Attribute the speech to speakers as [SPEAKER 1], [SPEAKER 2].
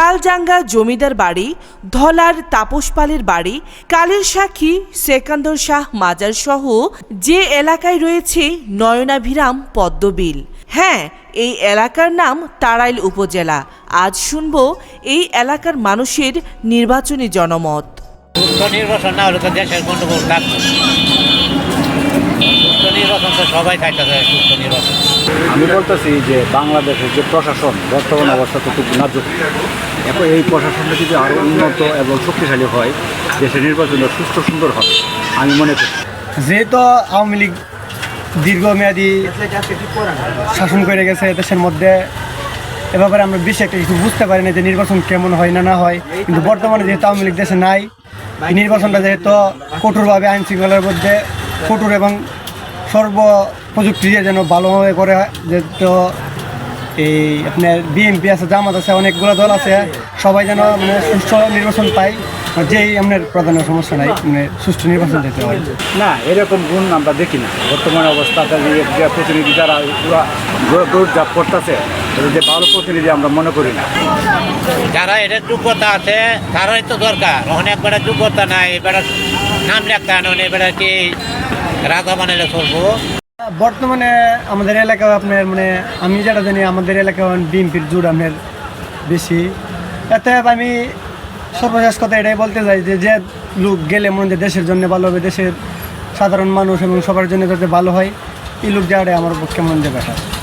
[SPEAKER 1] তালজাঙ্গা জমিদার বাড়ি ধলার তাপস পালের বাড়ি কালের সাক্ষী সেকান্দর শাহ মাজার সহ যে এলাকায় রয়েছে নয়নাভিরাম পদ্মবিল। হ্যাঁ এই এলাকার নাম তাড়াইল উপজেলা। আজ শুনব এই এলাকার মানুষের নির্বাচনী জনমত।
[SPEAKER 2] নির্বাচন না হলে তো দেশের গন্ডগোল থাকবে। সুস্থ নির্বাচন তো সবাই চাইতেছে সুস্থ নির্বাচন।
[SPEAKER 3] আমি বলতেছি যে বাংলাদেশের যে প্রশাসন বর্তমান অবস্থা তো খুব নাজুক। এখন এই প্রশাসনটা যদি আরও উন্নত এবং শক্তিশালী হয়, দেশের নির্বাচন সুস্থ সুন্দর হবে, আমি মনে করি।
[SPEAKER 4] যেহেতু আওয়ামী লীগ দীর্ঘমেয়াদী শাসন করে গেছে দেশের মধ্যে, এ ব্যাপারে আমরা বেশি একটা কিছু বুঝতে পারি না যে নির্বাচন কেমন হয় না না হয়। কিন্তু বর্তমানে যেহেতু আওয়ামী লীগ দেশে নাই নির্বাচনটা যেহেতু কঠোরভাবে আইন শৃঙ্খলার মধ্যে কঠোর এবং সর্ব প্রযুক্তি যেন ভালোভাবে করে, যেহেতু এই আপনার বিএনপি আছে জামাত আছে অনেকগুলো দল আছে। সবাই যেন মানে সুষ্ঠু নির্বাচন পায়। যেই আপনার প্রধান সমস্যা নাই মানে সুষ্ঠু নির্বাচন যেতে হয়।
[SPEAKER 3] না এরকম গুণ আমরা দেখি না। বর্তমান অবস্থাতে যে যে প্রতিনিধি যারা পুরা দৌড় করতেছে যে ভালো প্রতিনিধি আমরা মনে করি না।
[SPEAKER 2] যারা এটার যোগ্যতা আছে তারাই তো দরকার। অনেক বেড়া যোগ্যতা নাই এবারে নাম লেখতে আনুন এবারে কি রাজা বানাইলে চলবো?
[SPEAKER 4] বর্তমানে আমাদের এলাকা আপনার মানে আমি যেটা জানি, আমাদের এলাকায় বিএনপির জোর আপনার বেশি। এতে আমি সর্বশেষ কথা এটাই বলতে চাই যে যে লোক গেলে মনে দেশের জন্য ভালো হবে, দেশের সাধারণ মানুষ এবং সবার জন্য যাতে ভালো হয়, এই লোক যাওয়াটাই আমার পক্ষে মন বেটার